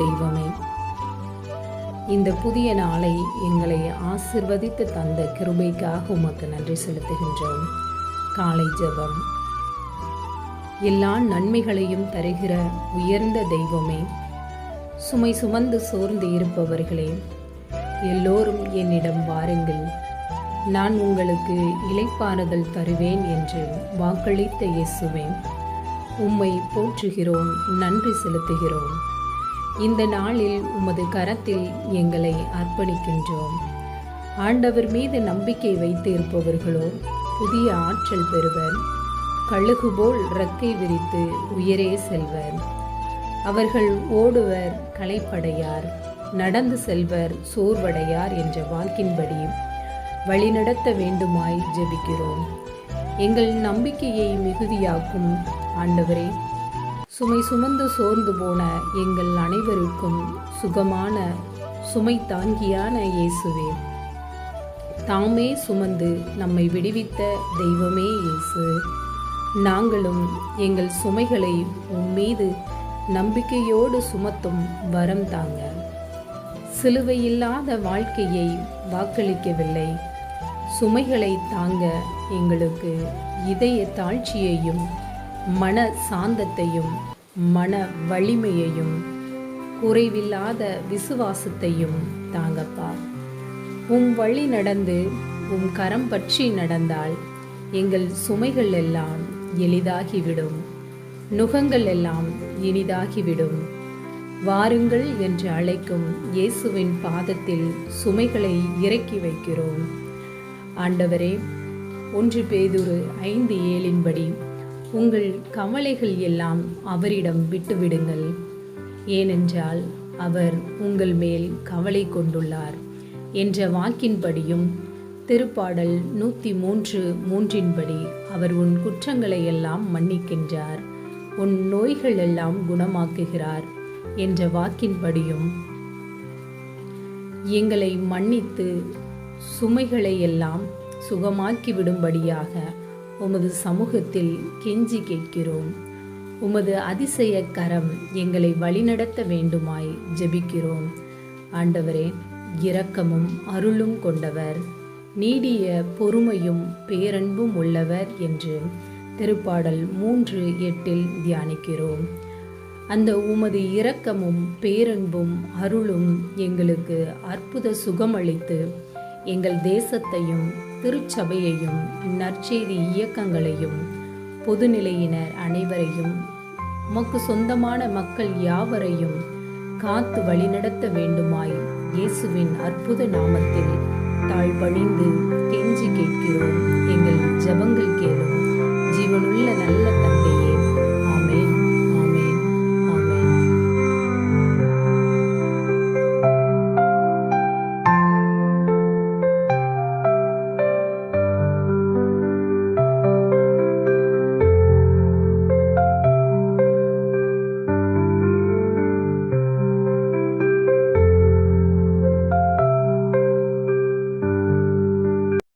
தெய்வமே. இந்த புதிய நாளை எங்களை ஆசிர்வதித்து தந்த கிருபைக்காக உமக்கு நன்றி செலுத்துகின்றோம். காலை ஜபம். எல்லா நன்மைகளையும் தருகிற உயர்ந்த தெய்வமே சுமை சுமந்து சோர்ந்து இருப்பவர்களே எல்லோரும் என்னிடம் வாருங்கள். நான் உங்களுக்கு இலைப்பாறுதல் தருவேன் என்று வாக்களித்த இயேசுவேன் உம்மை போற்றுகிறோம் நன்றி செலுத்துகிறோம். இந்த நாளில் உமது கரத்தில் எங்களை அர்ப்பணிக்கின்றோம். ஆண்டவர் மீது நம்பிக்கை வைத்து இருப்பவர்களோ புதிய ஆற்றல் பெறுவர். கழுகு போல் விரித்து உயரே செல்வர். அவர்கள் ஓடுவர் களைப்படையார். நடந்து செல்வர் சோர்வடையார் என்ற வாக்கின்படி வழிநடத்த வேண்டுமாய் ஜெபிக்கிறோம். எங்கள் நம்பிக்கையை மிகுதியாக்கும் ஆண்டவரே சுமை சுமந்து சோர்ந்து போன எங்கள் அனைவருக்கும் சுகமான சுமை தாங்கியான இயேசுவே. தாமே சுமந்து நம்மை விடுவித்த தெய்வமே இயேசு. நாங்களும் எங்கள் சுமைகளை உம்மீது நம்பிக்கையோடு சுமத்தும் வரம் தாங்க. சிலுவையில்லாத வாழ்க்கையை வாக்களிக்கவில்லை. சுமைகளை தாங்க எங்களுக்கு இதய தாழ்ச்சியையும் மன சாந்தத்தையும் மன வலிமையையும் குறைவில்லாத விசுவாசத்தையும் தாங்கப்பா. உம் வழி நடந்து உம் கரம் பற்றி நடந்தால் எங்கள் சுமைகள் எல்லாம் எளிதாகிவிடும். நுகங்கள் எல்லாம் இனிதாகிவிடும். வாருங்கள் என்று அழைக்கும் இயேசுவின் பாதத்தில் சுமைகளை இறக்கி வைக்கிறோம். ஆண்டவரே ஒன்று பேதுரு ஐந்து ஏழின்படி உங்கள் கவலைகள் எல்லாம் அவரிடம் விட்டுவிடுங்கள். ஏனென்றால் அவர் உங்கள் மேல் கவலை கொண்டுள்ளார் என்ற வாக்கின்படியும் திருப்பாடல் நூற்றி மூன்று மூன்றின்படி அவர் உன் குற்றங்களை எல்லாம் மன்னிக்கின்றார் உன் நோய்கள் எல்லாம் குணமாக்குகிறார் என்ற வாக்கின்படியும் எங்களை மன்னித்து சுமைகளை எல்லாம் சுகமாக்கி விடும்படியாக உமது சமூகத்தில் கெஞ்சி கேட்கிறோம். உமது அதிசய கரம் எங்களை வழிநடத்த வேண்டுமாய் ஜெபிக்கிறோம். ஆண்டவரே இரக்கமும் அருளும் கொண்டவர். நீடிய பொறுமையும் பேரன்பும் உள்ளவர் என்று திருப்பாடல் மூன்று எட்டில் தியானிக்கிறோம். அந்த உமது இரக்கமும் பேரன்பும் அருளும் எங்களுக்கு அற்புத சுகமளித்து எங்கள் தேசத்தையும் திருச்சபையையும் நற்செய்தி இயக்கங்களையும் பொதுநிலையினர் அனைவரையும் உமக்கு சொந்தமான மக்கள் யாவரையும் காத்து வழிநடத்த வேண்டுமாய் இயேசுவின் அற்புத நாமத்தில் தாழ்பணிந்து கெஞ்சி கேட்கிறோம். எங்கள் ஜபங்கள் கேளும். ஜீவனுள்ள நல்ல